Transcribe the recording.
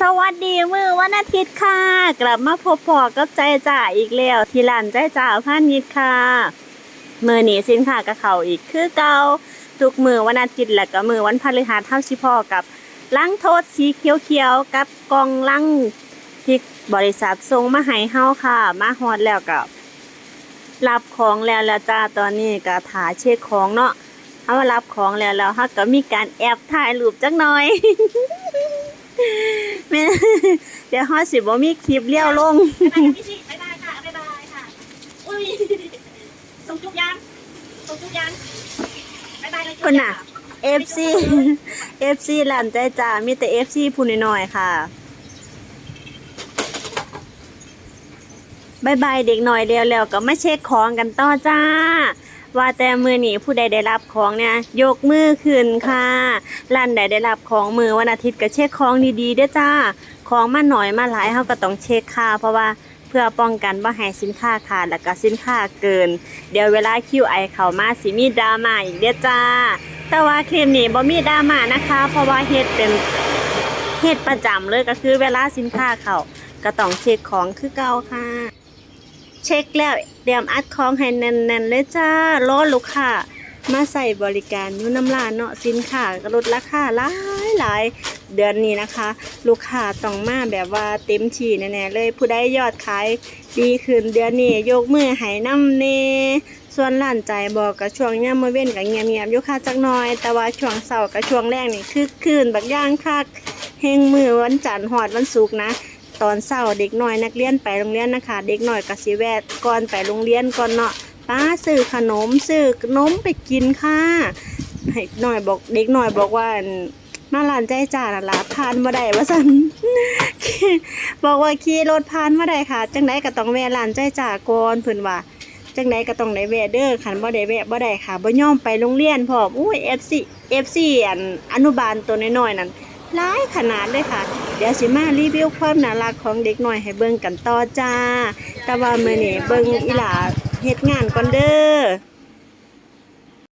สวัสดีมือวันอาทิตย์ค่ะ กลับมาพบพอกับใจจ่าอีกแล้ว ที่ร้านใจจ่าพันยิดค่ะมือหนีสินค้ากับเขาอีกคือเก่าทุกมือวันอาทิตย์และก็มือวันพฤหัสเท่าชิพอกับลังโทษสีเขียวๆกับกองลังที่บริษัทส่งมาให้เฮาค่ะ มาฮอดแล้วกับรับของแล้วแล้วจ้าตอนนี้ก็ถ่าเช็คของเนาะเอามารับของแล้วแล้วเฮาก็มีการแอบถ่ายรูปจักหน่อย เดี๋ยวฮอดสิบ่มีคลิปเลี้ยวลง บ๊ายบายค่ะพี่ชิบ๊ายบายค่ะ บ๊ายบายค่ะ อุ้ยส่งจุกยังส่งจุกยังบ๊ายบายเลยจุ๊บคนน่ะยัง FC FC หลานใจจ้ามีแต่ FC ผู้น้อยๆค่ะบายบายเด็กหน่อยเร็วๆก็ไมาเช็คของกันต่อจ้า ว่าแต่มือนี้ผู้ใดได้รับของเนี่ยยกมือขึ้นค่ะร้านใดได้รับของมือวันอาทิตย์ก็เช็คของดีๆด้อจ้า ของมาหน่อยมาหลายเฮาก็ต้องเช็คค่ะ เพราะว่าเพื่อป้องกันบ่าให้สินค้าขาดแล้วก็สินค้าเกิน เดี๋ยวเวลา QI เข้ามาสิมีดราม่าอีกเด้อจ้า แต่ว่าคลิปนี้บ่มีดราม่านะคะ เพราะว่าเฮ็ดเป็นเฮ็ดประจำเลยก็คือเวลาสินค้าเข้าก็ต้องเช็คของคือเก่าค่ะ เช็คแล้วเตรียมอัดของให้แน่นๆเลยจ้ารอลูกค้ามาใส่บริการยูน้ำร้านเนาะสินค้าก็ลดราคาหลายหลายเดือนนี้นะคะ ลูกค้าต้องมาแบบว่าเต็มที่แน่ๆเลยผู้ใดยอดขายดีขึ้นเดือนนี้ยกมือให้น้ำเนส่วนร้านใจบอกกับช่วงย่ามมื้อเว้นกับเงียบๆยู่ค่ะจักน่อย แต่ว่าช่วงเสาร์กับช่วงแรกนี่คือคืนบักย่างคักเฮงมือวันจันทร์หอดวันศุกร์นะ ตอนเช้าเด็กน้อยนักเรียนไปโรงเรียนนะคะ เด็กน้อยกสิแวะก่อนไปโรงเรียนก่อนเนาะป้าซื้อขนมซื้อขนมไปกินค่ะให้หน่อยบอกเด็กน้อยบอกว่ามาร้านใจจ่าน่ะล่ะผ่านบ่ได้ว่าซั่นบอกว่าขี่รถผ่านบ่ได้ค่ะ จังไดก็ต้องแวะร้านใจจ่าก่อนเพิ่นว่าจังไดก็ต้องได้แวะเด้อคันบ่ได้แวะบ่ได้ค่ะบ่ย่อมไปโรงเรียนพร้อมอุ้ย FC FC อันอนุบาลตัวน้อยๆนั่นหลายขนาดเลยค่ะ เดี๋ยวสิมารีวิวความน่ารักของเด็กหน่อยให้เบิ่งกันต่อจ้า แต่ว่ามื้อนี้เบิ่งอีหลาเฮ็ดงานก่อนเด้อ